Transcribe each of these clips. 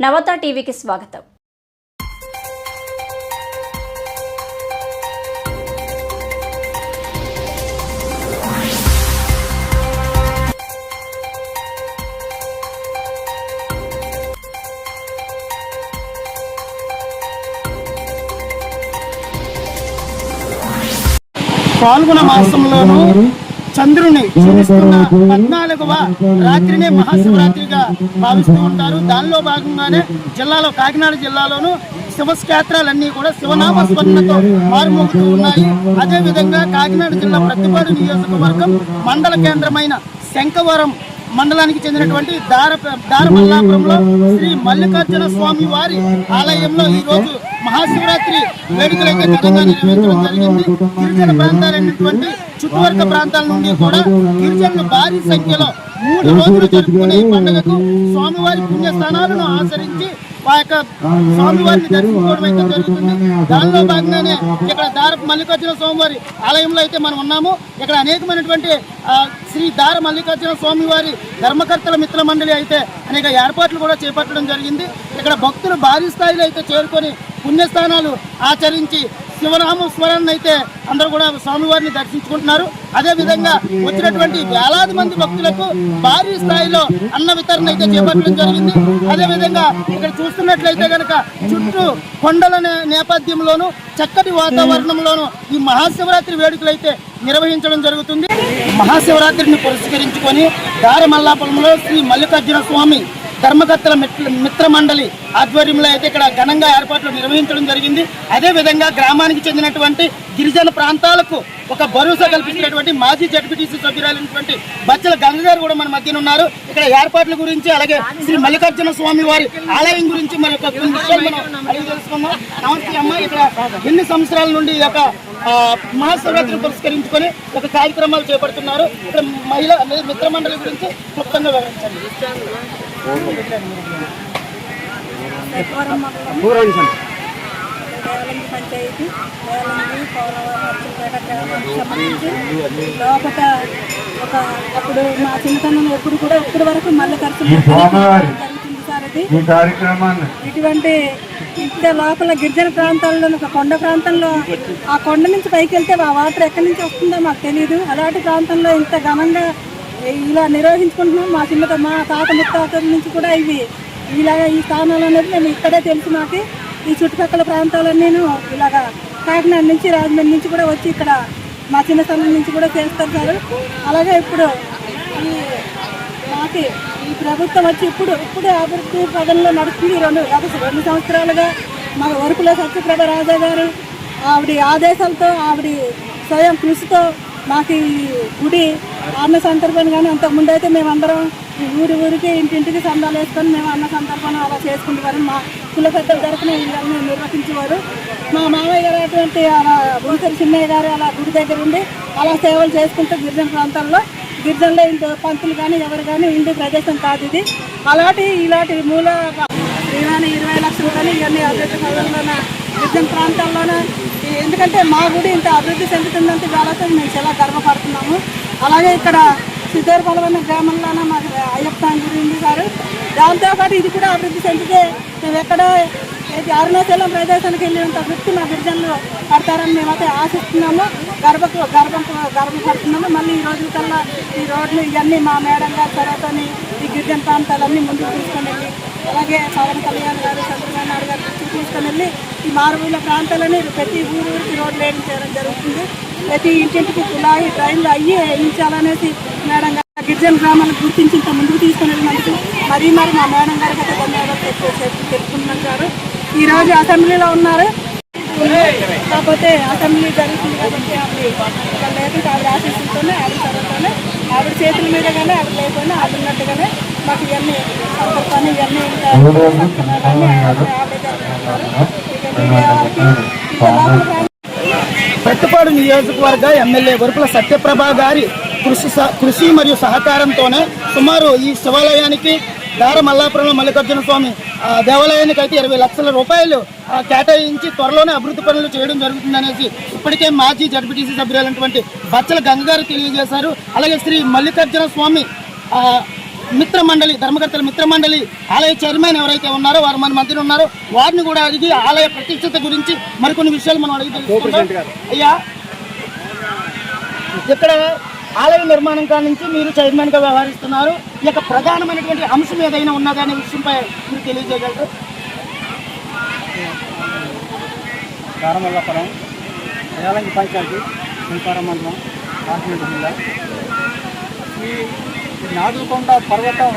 నవత టీవీకి స్వాగతం. పాల్గొన మాసంలోనూ చంద్రుని చూపిస్తున్న పద్నాలుగవ రాత్రినే మహాశివరాత్రిగా భావిస్తూ ఉంటారు. దానిలో భాగంగానే జిల్లాలో కాకినాడ జిల్లాలోను శివక్షేత్రాలన్నీ కూడా శివనామ స్మరణతో మారుమోగుతూ ఉన్నాయి. అదేవిధంగా కాకినాడ జిల్లా ప్రతిపాడు నియోజకవర్గం మండల కేంద్రమైన శంఖవరం మండలానికి చెందినటువంటి దార దారమల్లాపురంలో శ్రీ మల్లికార్జున స్వామి వారి ఆలయంలో ఈ రోజు మహాశివరాత్రి వేడుకలైతే ఘనంగా నిర్వహించడం జరిగింది. గిరిజన ప్రాంతాలైనటువంటి చుట్టువర్గ ప్రాంతాల నుండి కూడా గిరిజనులు భారీ సంఖ్యలో మూడు రోజులు జరుపుకునే ఈ పండుగకు స్వామివారి పుణ్యస్థానాలను ఆచరించి ఆ యొక్క స్వామివారిని దర్శించుకోవడం అయితే జరుగుతుంది. దానిలో భాగంగానే ఇక్కడ దార మల్లికార్జున స్వామివారి ఆలయంలో అయితే మనం ఉన్నాము. ఇక్కడ అనేకమైనటువంటి శ్రీ దార మల్లికార్జున స్వామివారి ధర్మకర్తల మిత్ర మండలి అయితే అనేక ఏర్పాట్లు కూడా చేపట్టడం జరిగింది. ఇక్కడ భక్తులు భారీ స్థాయిలో అయితే చేరుకొని పుణ్యస్థానాలు ఆచరించి శివనామ స్మరణ అయితే అందరూ కూడా స్వామివారిని దర్శించుకుంటున్నారు. అదే విధంగా వచ్చినటువంటి వేలాది మంది భక్తులకు భారీ స్థాయిలో అన్న వితరణ అయితే చేపట్టడం జరిగింది. అదే విధంగా ఇక్కడ చూస్తున్నట్లయితే కనుక చుట్టూ కొండల నేపథ్యంలోను చక్కటి వాతావరణంలోను ఈ మహాశివరాత్రి వేడుకలు అయితే నిర్వహించడం జరుగుతుంది. మహాశివరాత్రిని పురస్కరించుకొని దారమల్లాపురంలో శ్రీ మల్లికార్జున స్వామి ధర్మకర్తల మిత్ర మిత్ర మండలి ఆధ్వర్యంలో అయితే ఇక్కడ ఘనంగా ఏర్పాట్లు నిర్వహించడం జరిగింది. అదే విధంగా గ్రామానికి చెందినటువంటి గిరిజన ప్రాంతాలకు ఒక భరోసా కల్పించినటువంటి మాజీ జడ్పీటీసీ సభ్యురాలైనటువంటి బచ్చల గంగ గారు కూడా మన మధ్యన ఉన్నారు. ఇక్కడ ఏర్పాట్ల గురించి అలాగే శ్రీ మల్లికార్జున స్వామి వారి ఆలయం గురించి మరి ఒక కొన్ని విషయాలు మనం అడిగి తెలుసుకుందాం. నమస్తే అమ్మ. ఇక్కడ ఎన్ని సంవత్సరాల నుండి ఈ యొక్క మహాశివరాత్రిని పురస్కరించుకొని ఒక కార్యక్రమాలు చేపడుతున్నారు. ఇక్కడ మహిళా మిత్ర మండలి గురించి క్లుప్తంగా వివరించండి. వేలంగి పంచాయతీ వేలంగి పౌరవరం గ్రామానికి సంబంధించి లోపల ఒక అప్పుడు మా చిన్నతనం ఎప్పుడు కూడా ఇప్పటి వరకు మళ్ళీ ఖర్చు జరుగుతుంది సార్ అది ఇటువంటి ఇక్కడ లోపల గిరిజన ప్రాంతాల్లో ఒక కొండ ప్రాంతంలో ఆ కొండ నుంచి పైకి వెళ్తే ఆ వాటర్ ఎక్కడి నుంచి వస్తుందో మాకు తెలియదు అలాంటి ప్రాంతంలో ఇంత ఘనంగా ఇలా నిర్వహించుకుంటున్నాం. మా చిన్న మా తాత ముత్తాతల నుంచి కూడా ఇవి ఇలాగ ఈ స్థానాలు అనేది మేము ఇక్కడే తెలుసు మాకు. ఈ చుట్టుపక్కల ప్రాంతాలన్నీ ఇలాగా కాకినాడ నుంచి రాజమండ్రి నుంచి కూడా వచ్చి ఇక్కడ మా చిన్న స్థలం నుంచి కూడా చేస్తారు సార్. అలాగే ఇప్పుడు ఈ మాకి ఈ ప్రభుత్వం వచ్చి ఇప్పుడు ఇప్పుడు అభివృద్ధి పదంలో నడుస్తుంది. రెండు రెండు సంవత్సరాలుగా మా వరకుల సత్యప్రభ రాజా గారు ఆవిడ ఆదేశాలతో ఆవిడ స్వయం కృషితో మాకు ఈ గుడి అన్న సందర్భం కానీ అంత ముందైతే మేమందరం ఈ ఊరి ఊరికి ఇంటింటికి సందాలు వేసుకొని మేము అన్న సందర్భం అలా చేసుకునేవారు మా కుల పెద్దల తరఫున ఇళ్ళని నిర్వహించేవారు. మా మామయ్య గారు అటువంటి అలా గుడిసరి చిన్నయ్య గారు అలా గుడి దగ్గర ఉండి అలా సేవలు చేసుకుంటూ గిరిజన ప్రాంతాల్లో గిరిజనలో ఇంత పంతులు కానీ ఎవరు కానీ ఉండే ప్రదేశం కాదు ఇది. అలాంటి ఇలాంటి మూల ఇరవై ఇరవై లక్షలు కానీ ఇవన్నీ అభివృద్ధి గిరిజన ప్రాంతాల్లోన. ఎందుకంటే మా గుడి ఇంత అభివృద్ధి చెందుతుందంటే వాళ్ళతో మేము చాలా గర్వపడుతున్నాము. అలాగే ఇక్కడ సిద్ధేరపలవన్న గ్రామంలోన మాకు అయ్యప్ప గుడి ఉంది సార్. దాంతోపాటు ఇది కూడా అభివృద్ధి చెందితే మేము ఎక్కడ అరుణాచలం ప్రదేశానికి వెళ్ళినంత వృత్తి మా గిరిజనులు పడతారని మేమైతే ఆశిస్తున్నాము. గర్భకు గర్భం గర్వపడుతున్నాము. మళ్ళీ ఈ రోజు కల్లా ఈ రోడ్లు ఇవన్నీ మా మేడం గారు తర్వాతని ఈ గిరిజన ప్రాంతాలన్నీ ముందుకు తీసుకొని వెళ్ళి అలాగే పవన్ కళ్యాణ్ గారు చంద్రబాబు నాయుడు గారు తీసుకొని వెళ్ళి ఈ మారుమూల ప్రాంతాలని ప్రతి ఊరు ఊరికి రోడ్లు వేయించడం జరుగుతుంది. ప్రతి ఇంటింటికి కుళాయి ట్రైన్లు అయ్యి వేయించాలనేసి మేడం గారు గిరిజన గ్రామాలను గుర్తించి ఇంత ముందుకు తీసుకొని వెళ్ళినందుకు మరీ మరి మా మేడం గారికి అయితే ధన్యవాదాలు గారు ఈ రోజు అసెంబ్లీలో ఉన్నారు. కాకపోతే అసెంబ్లీ జరుగుతుంది కాబట్టి ఆవిడ లేకుంటే ఆవిడ ఆశీస్సులతోనే ఆవిడ చదువుతోనే ఆవిడ చేతుల మీద కానీ ఆవిడ లేకుండా ఆవిడ ఉన్నట్టుగానే మాకు ఇవన్నీ సందర్భాన్ని ఇవన్నీ ఇంకా సత్కారాలన్నీ ఆవిడ- ప్రతిపాడు నియోజకవర్గ ఎమ్మెల్యే గురుకుల సత్యప్రభ గారి కృషి కృషి మరియు సహకారంతోనే సుమారు ఈ శివాలయానికి దార మల్లాపురంలో మల్లికార్జున స్వామి ఆ, దేవాలయానికి అయితే ఇరవై లక్షల రూపాయలు కేటాయించి త్వరలోనే అభివృద్ధి పనులు చేయడం జరుగుతుందనేసి ఇప్పటికే మాజీ జడ్పీటీసీ సభ్యులైనటువంటి బచ్చల గంగగారు తెలియజేశారు. అలాగే శ్రీ మల్లికార్జున స్వామి మిత్ర మండలి ధర్మకర్తల మిత్ర మండలి ఆలయ చైర్మన్ ఎవరైతే ఉన్నారో వారు మన మధ్యన ఉన్నారో వారిని కూడా అడిగి ఆలయ ప్రతిష్టత గురించి మరికొన్ని విషయాలు మనం అడిగి అయ్యా ఇక్కడ ఆలయ నిర్మాణం కాడ నుంచి మీరు చైర్మన్గా వ్యవహరిస్తున్నారు. ఈ యొక్క ప్రధానమైనటువంటి అంశం ఏదైనా ఉన్నదా అనే విషయంపై మీరు తెలియజేయగలరు? కారమల్లపురం పంచాయతీ శంకారం మండలం కాకినాడ జిల్లా. ఈ నాదుకొండ పర్వతం.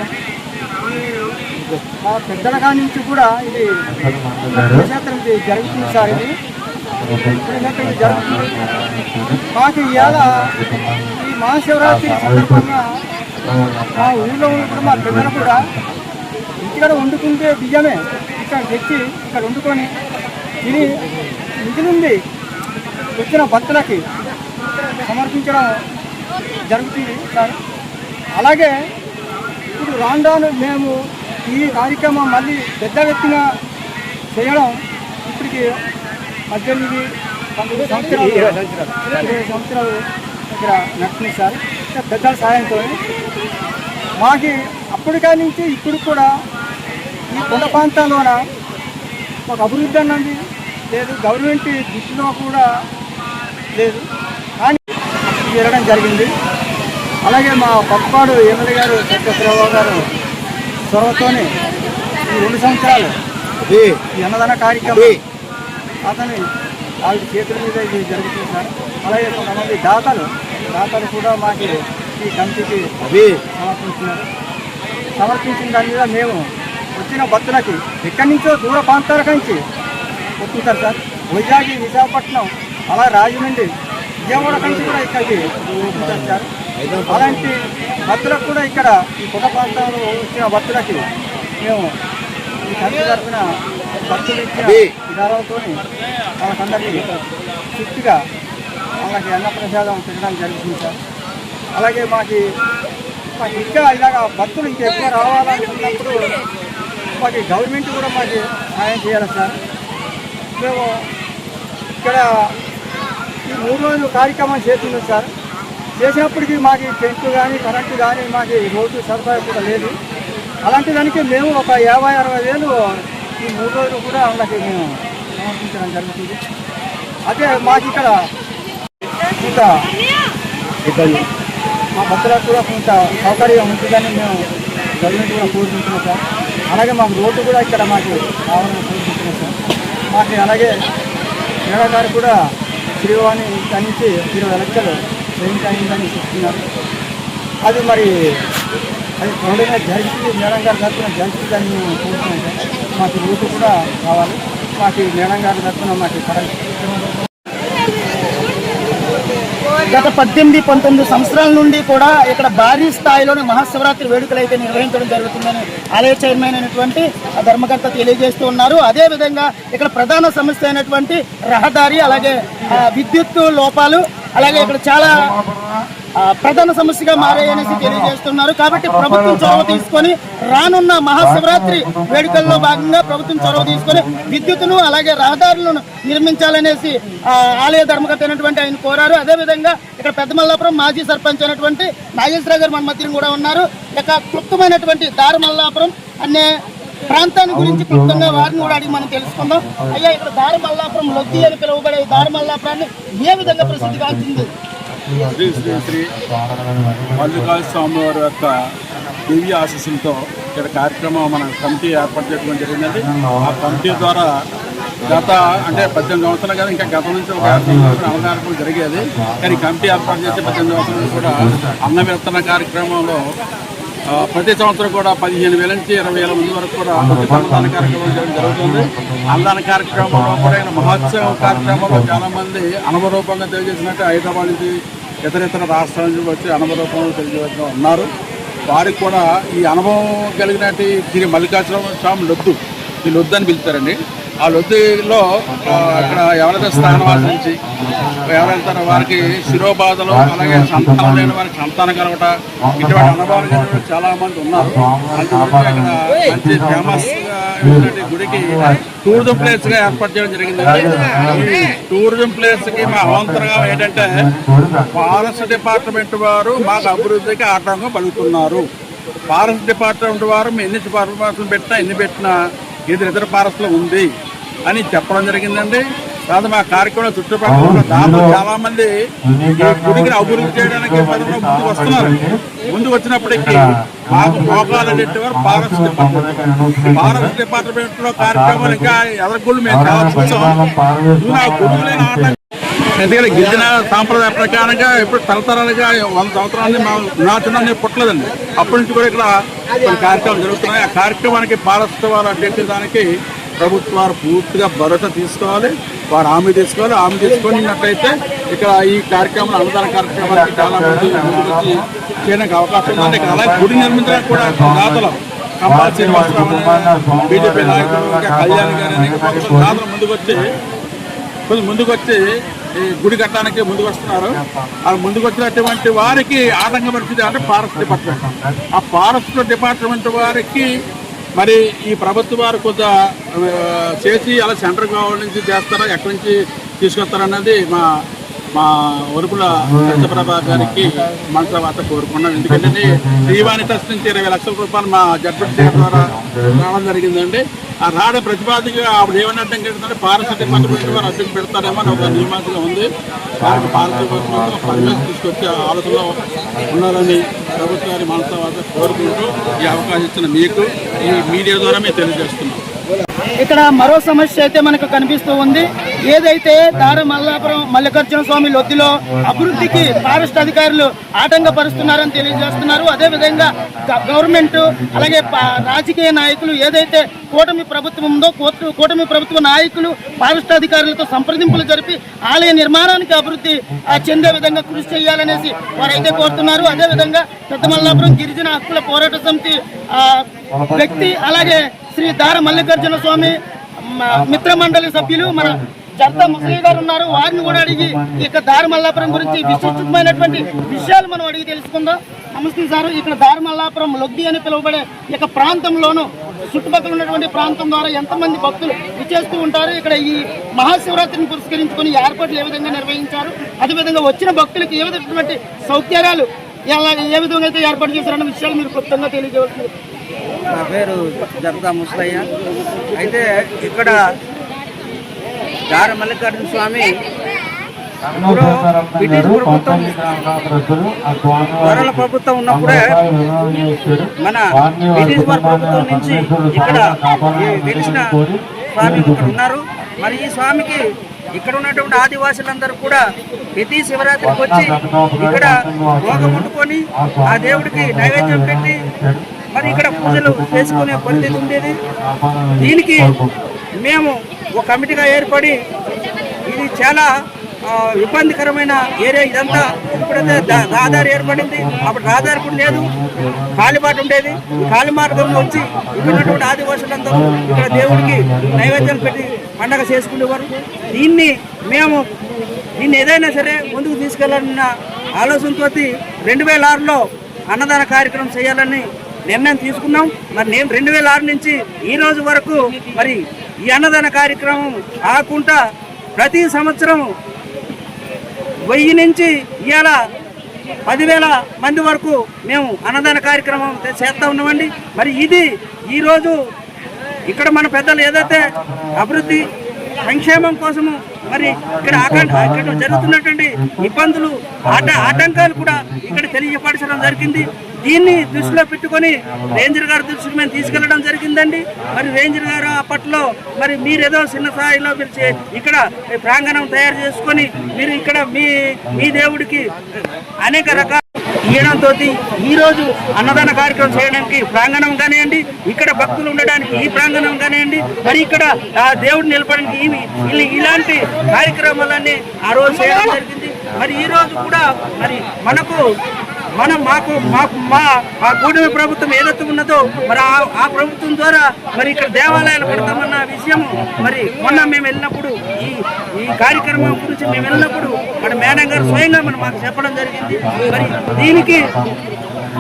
మా పెద్దల కాడి నుంచి కూడా ఇది పుణ్యక్షేత్రం ఇది జరుగుతుంది సార్ ఇది. పుణ్యక్షేత్రం ఇది జరుగుతుంది. మాకు ఇవాళ ఈ మహాశివరాత్రి సందర్భంగా మా ఊళ్ళో ఉన్నప్పుడు మా పెద్దలు కూడా ఇక్కడ వండుకుంటే బియ్యమే. ఇక్కడ తెచ్చి ఇక్కడ వండుకొని తిని మిగిలింది వచ్చిన భక్తులకి సమర్పించడం జరుగుతుంది సార్. అలాగే ఇప్పుడు రాను రాను మేము ఈ కార్యక్రమం మళ్ళీ పెద్ద ఎత్తున చేయడం ఇప్పటికి పద్దెనిమిది పంతొమ్మిది సంవత్సరాలు ఇరవై సంవత్సరాలు. ఇక్కడ నడుస్తుంది సార్. పెద్దల సాయంతో. మాకి అప్పటికా నుంచి ఇప్పుడు కూడా ఈ కొండ ప్రాంతాల్లోన ఒక అభివృద్ధి అన్నది లేదు గవర్నమెంట్ దృష్టిలో కూడా లేదు. కానీ జరగడం జరిగింది. అలాగే మా పక్కపాడు ఎమ్మెల్యే గారు సత్యశ్రావు గారు చొరవతోనే ఈ రెండు సంవత్సరాలు ఈ అన్నదాన కార్యక్రమం అతని వాళ్ళ చేతుల మీద ఇది జరుగుతుంది సార్ అలాగే కొంతమంది దాతలు దాతలు కూడా మాకు ఈ కమిటీకి సమర్పించినారు. సమర్పించిన దాని మీద మేము వచ్చిన భక్తులకి ఎక్కడి నుంచో దూర ప్రాంతాల నుంచి వస్తుంటారు సార్. వైజాగ్ విశాఖపట్నం అలా రాజమండ్రి విజయవాడ నుంచి కూడా ఇక్కడికి వస్తుంటారు సార్. అలాంటి భక్తులకు కూడా ఇక్కడ ఈ కొండ ప్రాంతాల్లో వచ్చిన భక్తులకి మేము ఈ కమిటీ తరఫున భక్తులు ఇచ్చిన విధానాలతో వాళ్ళకందరికీ తృప్తిగా వాళ్ళకి అన్నప్రసాదం తినడానికి జరుగుతుంది సార్. అలాగే మాకు మాకు ఇంకా ఇలాగ భక్తులు ఇంకా ఎక్కువ రావాలనుకున్నప్పుడు మాకు గవర్నమెంట్ కూడా మాకు సహాయం చేయాలి సార్. మేము ఇక్కడ ఈ మూడు రోజులు కార్యక్రమం చేస్తున్నాం సార్. చేసినప్పటికీ మాకు టెంట్ కానీ కరెంటు కానీ మాకు రోడ్డు సదుపాయం కూడా లేదు. అలాంటి దానికి మేము ఒక యాభై అరవై వేలు ఈ మూడు రోజులు కూడా వాళ్ళకి మేము సమర్పించడం జరుగుతుంది. అదే మాకు ఇక్కడ ఇంకా ఇబ్బంది మా భక్తులకు కూడా కొంత సౌకర్యం ఉంటుందని మేము గవర్నమెంట్ కూడా కోరుకుంటున్నాం సార్. అలాగే మాకు రోడ్డు కూడా ఇక్కడ మాకు కావాలని కోరుకుంటున్నాం సార్. మాకు అలాగే మేడం గారు కూడా శ్రీవాణి నుంచి ఇరవై లక్షలు సేవింగ్ అయిందని చెప్తున్నారు. అది మరి అది త్వరగా జరిగింది మేడం గారి తరఫున జరుగుతుందని మేము కోరుతున్నాం మాకు రోడ్డు కూడా కావాలి. మాకు మేడం గారి తరఫున మాకు పడాలి గత పద్దెనిమిది పంతొమ్మిది సంవత్సరాల నుండి కూడా ఇక్కడ భారీ స్థాయిలోనే మహాశివరాత్రి వేడుకలు అయితే నిర్వహించడం జరుగుతుందని ఆలయ చైర్మన్ అయినటువంటి ఆ ధర్మకర్త తెలియజేస్తూ ఉన్నారు. అదే విధంగా ఇక్కడ ప్రధాన సమస్య అయినటువంటి రహదారి అలాగే విద్యుత్ లోపాలు అలాగే ఇక్కడ చాలా ప్రధాన సమస్యగా మారాయనేసి తెలియజేస్తున్నారు. కాబట్టి ప్రభుత్వం చొరవ తీసుకొని రానున్న మహాశివరాత్రి వేడుకల్లో భాగంగా ప్రభుత్వం చొరవ తీసుకొని విద్యుత్తును అలాగే రహదారులను నిర్మించాలనేసి ఆలయ ధర్మకర్త అయినటువంటి ఆయన కోరారు. అదేవిధంగా ఇక్కడ పెద్దమల్లాపురం మాజీ సర్పంచ్ అయినటువంటి నాగేశ్వర గారు మన మధ్యలో కూడా ఉన్నారు. ఇక క్లుప్తమైనటువంటి దారమల్లాపురం అనే ప్రాంతాన్ని గురించి క్లుప్తంగా వారిని కూడా అడిగి మనం తెలుసుకుందాం. అయ్యా ఇక్కడ దారమల్లాపురం లొద్ది అని పిలువబడే దారమల్లాపురాన్ని ఏ విధంగా ప్రసిద్ధి కాల్చింది శ్రీ శ్రీ శ్రీ మల్లికార్జున స్వామివారి యొక్క దివ్య ఆశీస్సులతో ఇక్కడ కార్యక్రమం మన కమిటీ ఏర్పాటు చేయడం జరిగిందండి ఆ కమిటీ ద్వారా గత అంటే పద్దెనిమిది సంవత్సరాలు కదా ఇంకా గత నుంచి ఒక యాభై జరిగేది. కానీ కమిటీ ఏర్పాటు చేసి పద్దెనిమిది సంవత్సరాలు కూడా అన్న విత్తన కార్యక్రమంలో ప్రతి సంవత్సరం కూడా పదిహేను వేల నుంచి ఇరవై వేల మంది వరకు కూడా అన్నదాన కార్యక్రమం చేయడం జరుగుతుంది. అన్నదాన కార్యక్రమంలో కూడా మహోత్సవ కార్యక్రమంలో చాలా మంది అనుభవరూపంగా తెలియజేసినట్టు హైదరాబాద్ నుంచి ఇతర ఇతర రాష్ట్రాల నుంచి వచ్చి అనుభవరూపంలో తెలియజేస్తూ ఉన్నారు వారికి కూడా ఈ అనుభవం కలిగినట్టు శ్రీ మల్లికార్జున స్వామి లొద్దు ఈ లొద్దు అని పిలుస్తారండి. ఆ లొద్దిలో అక్కడ ఇక్కడ ఎవరైతే స్థానం ఆశించి ఎవరైతే వారికి శిరోబాధలు అలాగే సంతానం లేని వారికి సంతానం కలగట ఇటువంటి అనుభవాలు కలిగిన చాలా మంది ఉన్నారు. అక్కడ మంచి ఫేమస్ గుడికి టూరిజం ప్లేస్గా ఏర్పాటు చేయడం జరిగింది. టూరిజం ప్లేస్కి మా అవంతరంగా ఏంటంటే ఫారెస్ట్ డిపార్ట్మెంట్ వారు మాకు అభివృద్ధికి ఆటంకం పలుకుతున్నారు. ఫారెస్ట్ డిపార్ట్మెంట్ వారు మేము ఎన్ని డిపార్ట్మెంట్ పెట్టినా ఎన్ని పెట్టినా ఇది ఇతర ఫారెస్ట్లో ఉంది. అని చెప్పడం జరిగిందండి. తర్వాత మా కార్యక్రమం చుట్టుపక్కల దాదాపు చాలా మంది గుడికి అభివృద్ధి చేయడానికి ముందుకు వస్తున్నారు. ముందుకు వచ్చినప్పటికీ మాకు మోకాలు నెట్టేవారు ఫారెస్ట్ డిపార్ట్మెంట్. ఫారెస్ట్ డిపార్ట్మెంట్లో కార్యక్రమాలు ఇంకా ఎదరగొళ్ళు మేము చాలా చూసాం ఎందుకంటే గిరిజన సాంప్రదాయ ప్రకారంగా ఇప్పుడు తరతరాలుగా వంద సంవత్సరాలు మా నాచనాన్ని పుట్టలేదండి. అప్పటి నుంచి కూడా ఇక్కడ కార్యక్రమాలు జరుగుతున్నాయి. ఆ కార్యక్రమానికి ఫారెస్ట్ వారు అడ్డెక్కిన దానికి ప్రభుత్వాలు పూర్తిగా భరోసా తీసుకోవాలి వారు హామీ తీసుకోవాలి. హామీ తీసుకున్నట్లయితే ఇక్కడ ఈ కార్యక్రమం అన్నదాన కార్యక్రమానికి చాలా మంది చేయడానికి అవకాశం ఉంది. అలాగే గుడి నిర్మించడానికి కూడా దాతలు కంపా శ్రీనివాసరావు బీజేపీ నాయకులు కళ్యాణ్ గారు దాతలు ముందుకు వచ్చి కొంచెం ముందుకు వచ్చి గుడి కట్టడానికి ముందుకు వస్తున్నారు ఆ ముందుకు వచ్చినటువంటి వారికి ఆటంకం పరిస్థితి అంటే ఫారెస్ట్ డిపార్ట్మెంట్. ఆ ఫారెస్ట్ డిపార్ట్మెంట్ వారికి మరి ఈ ప్రభుత్వ వారు కొంత చేసి అలా సెంట్రల్ గవర్నమెంట్ నుంచి చేస్తారా? ఎక్కడి నుంచి తీసుకొస్తారన్నది మా మా వరుపుల సత్యప్రభ గారికి మనసు వార్త కోరుకున్నాం. ఎందుకంటే శ్రీవాణి ట్రస్ట్ నుంచి ఇరవై లక్షల రూపాయలు మా జడ్పీ ద్వారా రావడం జరిగిందండి. ఆ రాడ ప్రతిపాదిక ఆవిడ ఏమని అడ్డం పెడుతుంటే ఫారెస్ట్ డిపార్ట్మెంట్ వారు అడ్డం పెడతారేమో అని ఒక నియమాంసగా ఉంది. దానికి ఫారెస్ట్ డిపార్ట్మెంట్ పర్మిషన్ తీసుకొచ్చే ఆలోచనలో ఉన్నారని ప్రభుత్వాన్ని మనసు కోరుకుంటూ ఈ అవకాశం ఇచ్చిన మీకు ఈ మీడియా ద్వారా మేము తెలియజేస్తున్నాం. ఇక్కడ మరో సమస్య అయితే మనకు కనిపిస్తూ ఉంది. ఏదైతే దార మల్లాపురం మల్లికార్జున స్వామి లొద్దిలో అభివృద్ధికి ఫారెస్ట్ అధికారులు ఆటంకపరుస్తున్నారని తెలియజేస్తున్నారు. అదేవిధంగా గవర్నమెంట్ అలాగే రాజకీయ నాయకులు ఏదైతే కూటమి ప్రభుత్వం ఉందో కూటమి ప్రభుత్వ నాయకులు ఫారెస్ట్ అధికారులతో సంప్రదింపులు జరిపి ఆలయ నిర్మాణానికి అభివృద్ధి చెందే విధంగా కృషి చేయాలనేసి వారైతే కోరుతున్నారు. అదేవిధంగా పెద్ద మల్లాపురం గిరిజన హక్కుల పోరాట సమితి వ్యక్తి అలాగే శ్రీ దార మల్లికార్జున స్వామి మిత్ర మండలి సభ్యులు మన జంత ముసలి గారు ఉన్నారు. వారిని కూడా అడిగి ఇక దారి మల్లాపురం గురించి విశిష్టమైనటువంటి విషయాలు మనం అడిగి తెలుసుకుందాం. నమస్తే సార్. ఇక్కడ దారి మల్లాపురం లొద్ది అని పిలువబడే ఇక ప్రాంతంలోను చుట్టుపక్కల ఉన్నటువంటి ప్రాంతం ద్వారా ఎంతమంది భక్తులు విచేస్తూ ఉంటారు. ఇక్కడ ఈ మహాశివరాత్రిని పురస్కరించుకొని ఏర్పాట్లు ఏ విధంగా నిర్వహించారు? అదేవిధంగా వచ్చిన భక్తులకు ఏ విధమైనటువంటి సౌకర్యాలు ఎలా ఏ విధంగా అయితే ఏర్పాటు చేశారన్న విషయాలు మీరు క్లుప్తంగా తెలియజేయవలసింది నా పేరు జగదా ముసలయ్య అయితే ఇక్కడ దార మల్లికార్జున స్వామి బ్రిటిష్ ప్రభుత్వం వరల ప్రభుత్వం ఉన్నప్పుడే మన బ్రిటిష్ ప్రభుత్వం నుంచి ఇక్కడ వెలిసిన స్వామి ఇక్కడ ఉన్నారు. మరి ఈ స్వామికి ఇక్కడ ఉన్నటువంటి ఆదివాసులందరూ కూడా ప్రతి శివరాత్రికి వచ్చి ఇక్కడ రోగ ముట్టుకొని ఆ దేవుడికి నైవేద్యం పెట్టి మరి ఇక్కడ పూజలు చేసుకునే పరిస్థితి ఉండేది. దీనికి మేము ఒక కమిటీగా ఏర్పడి ఇది చాలా ఇబ్బందికరమైన ఏరియా ఇదంతా. ఇప్పుడైతే రహదారి ఏర్పడింది. అప్పుడు రహదారి కూడా లేదు. కాలిబాట ఉండేది. కాలి మార్గంలో వచ్చి ఇక్కడ ఉన్నటువంటి ఆదివాసులందరూ ఇక్కడ దేవుడికి నైవేద్యం పెట్టి పండగ చేసుకునేవారు. దీన్ని మేము దీన్ని ఏదైనా సరే ముందుకు తీసుకెళ్ళాలన్న ఆలోచనతో రెండు వేల ఆరులో అన్నదాన కార్యక్రమం చేయాలని నిర్ణయం తీసుకున్నాం. మరి నేను రెండు వేల ఆరు నుంచి ఈ రోజు వరకు మరి ఈ అన్నదాన కార్యక్రమం ఆకుండా ప్రతి సంవత్సరం వెయ్యి నుంచి ఇవాళ పదివేల మంది వరకు మేము అన్నదాన కార్యక్రమం చేస్తూ ఉన్నామండి. మరి ఇది ఈరోజు ఇక్కడ మన పెద్దలు ఏదైతే అభివృద్ధి సంక్షేమం కోసము మరి ఇక్కడ ఇక్కడ జరుగుతున్నటువంటి ఇబ్బందులు ఆట ఆటంకాలు కూడా ఇక్కడ తెలియపరచడం జరిగింది. దీన్ని దృష్టిలో పెట్టుకొని రేంజర్ గారి దృష్టికి మేము తీసుకెళ్ళడం జరిగిందండి. మరి రేంజర్ గారు అప్పట్లో మరి మీరు ఏదో చిన్న స్థాయిలో మీరు ఇక్కడ ప్రాంగణం తయారు చేసుకొని మీరు ఇక్కడ మీ మీ దేవుడికి అనేక రకాల ఇవ్వడంతో ఈ రోజు అన్నదాన కార్యక్రమం చేయడానికి ప్రాంగణం కానివ్వండి ఇక్కడ భక్తులు ఉండడానికి ఈ ప్రాంగణం కానివ్వండి మరి ఇక్కడ ఆ దేవుడు నిలపడానికి ఇలాంటి కార్యక్రమాలన్నీ ఆ రోజు చేయడం జరిగింది. మరి ఈ రోజు కూడా మరి మనకు మనం మాకు మాకు మా మా కూటమి ప్రభుత్వం ఏదైతే ఉన్నదో మరి ఆ- ఆ ప్రభుత్వం ద్వారా మరి ఇక్కడ దేవాలయాలు పెడతామన్న విషయం మరి మొన్న మేము వెళ్ళినప్పుడు ఈ ఈ కార్యక్రమం గురించి మేము వెళ్ళినప్పుడు మన మేడం గారు స్వయంగా మనం మాకు చెప్పడం జరిగింది. మరి దీనికి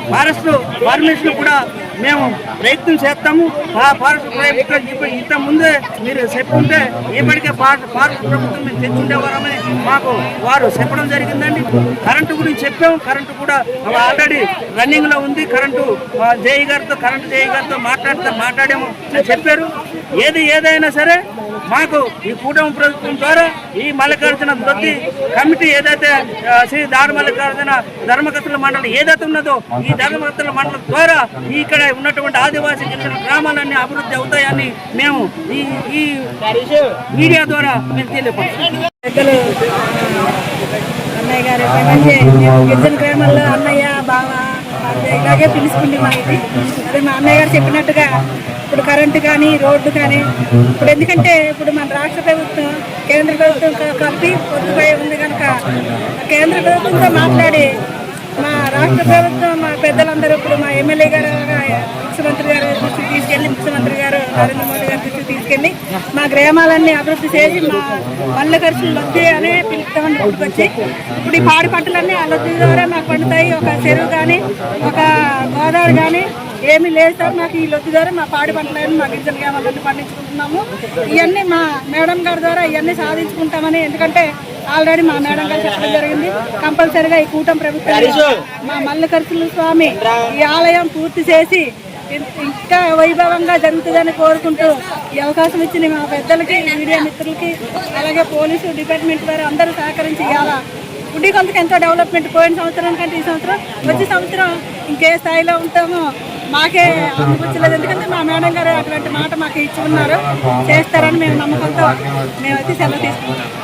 ఫారెస్ట్ ఫార్మేషన్ కూడా మేము ప్రయత్నం చేస్తాము. ఆ ఫారెస్ట్ ప్రభుత్వం ఇంత ముందే మీరు చెప్పుంటే ఇప్పటికే ఫారెస్ట్ ప్రభుత్వం మేము తెచ్చుండేవారమని మాకు వారు చెప్పడం జరిగిందండి. కరెంటు గురించి చెప్పాము. కరెంటు కూడా ఆల్రెడీ రన్నింగ్లో ఉంది. కరెంటు ఆ, జేఈ గారితో కరెంటు జేఈ గారితో మాట్లాడితే మాట్లాడాము చెప్పారు. ఏది ఏదైనా సరే మాకు ఈ కూటమి ప్రభుత్వం ద్వారా ఈ మల్లికార్జున దొద్ది కమిటీ ఏదైతే శ్రీ దారు మల్లికార్జున ధర్మకర్తల మండలి ఏదైతే ఉన్నదో ఈ ధర్మకర్తల మండలం ద్వారా ఈ ఇక్కడ ఉన్నటువంటి ఆదివాసీ గిరిజన గ్రామాలన్నీ అభివృద్ధి అవుతాయని మేము ఈ ఈ మీడియా ద్వారా మేము తెలియపడుతున్నాం అన్నయ్య గారు గిరిజన గ్రామాల్లో అన్నయ్య బావ ఇలాగే పిలుచుకుంటున్నాం ఇది. అదే మా అన్నయ్య గారు చెప్పినట్టుగా ఇప్పుడు కరెంటు కానీ రోడ్డు కానీ ఇప్పుడు ఎందుకంటే ఇప్పుడు మన రాష్ట్ర ప్రభుత్వం కేంద్ర ప్రభుత్వం కలిపి పొద్దుపోయి ఉంది కనుక కేంద్ర ప్రభుత్వంతో మాట్లాడి మా రాష్ట్ర ప్రభుత్వం మా పెద్దలందరూ ఇప్పుడు మా ఎమ్మెల్యే గారు ముఖ్యమంత్రి గారు తీసుకెళ్ళి ముఖ్యమంత్రి నరేంద్ర మోడీ గారి దృష్టికి తీసుకెళ్ళి మా గ్రామాలన్నీ అభివృద్ధి చేసి మా పళ్ళ ఖర్చులు వద్దే అనే పిలుస్తామని గుర్తుకొచ్చి ఇప్పుడు ఈ పాడి పంటలన్నీ ఆ ద్వారా మాకు పండుతాయి. ఒక చెరువు కానీ ఒక గోదావరి కానీ ఏమీ లేదు సార్. మాకు ఈ లొద్దు ద్వారా మా పాడి పంటలన్నీ మా గిరిజన గ్రామాలన్నీ పండించుకుంటున్నాము. ఇవన్నీ మా మేడం గారి ద్వారా ఇవన్నీ సాధించుకుంటామని ఎందుకంటే ఆల్రెడీ మా మేడం గారు చెప్పడం జరిగింది. కంపల్సరిగా ఈ కూటమి ప్రభుత్వం మా మల్లికర్సుల స్వామి ఈ ఆలయం పూర్తి చేసి ఇంకా వైభవంగా జరుగుతుందని కోరుకుంటూ ఈ అవకాశం ఇచ్చిన మా పెద్దలకి మీడియా మిత్రులకి అలాగే పోలీసు డిపార్ట్మెంట్ వారు అందరూ సహకరించి ఇవాళ గుడి కొంతకు ఎంతో డెవలప్మెంట్ పోయిన సంవత్సరం కంటే ఈ సంవత్సరం వచ్చే సంవత్సరం ఇంకే స్థాయిలో ఉంటామో. మాకే అనిపించలేదు ఎందుకంటే మా మేడం గారు అటువంటి మాట మాకు ఇచ్చి ఉన్నారు. చేస్తారని మేము నమ్మకంతో మేమైతే సెలవు తీసుకుంటాం